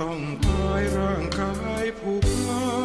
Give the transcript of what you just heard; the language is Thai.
ต้องตายร่างกายผุพัง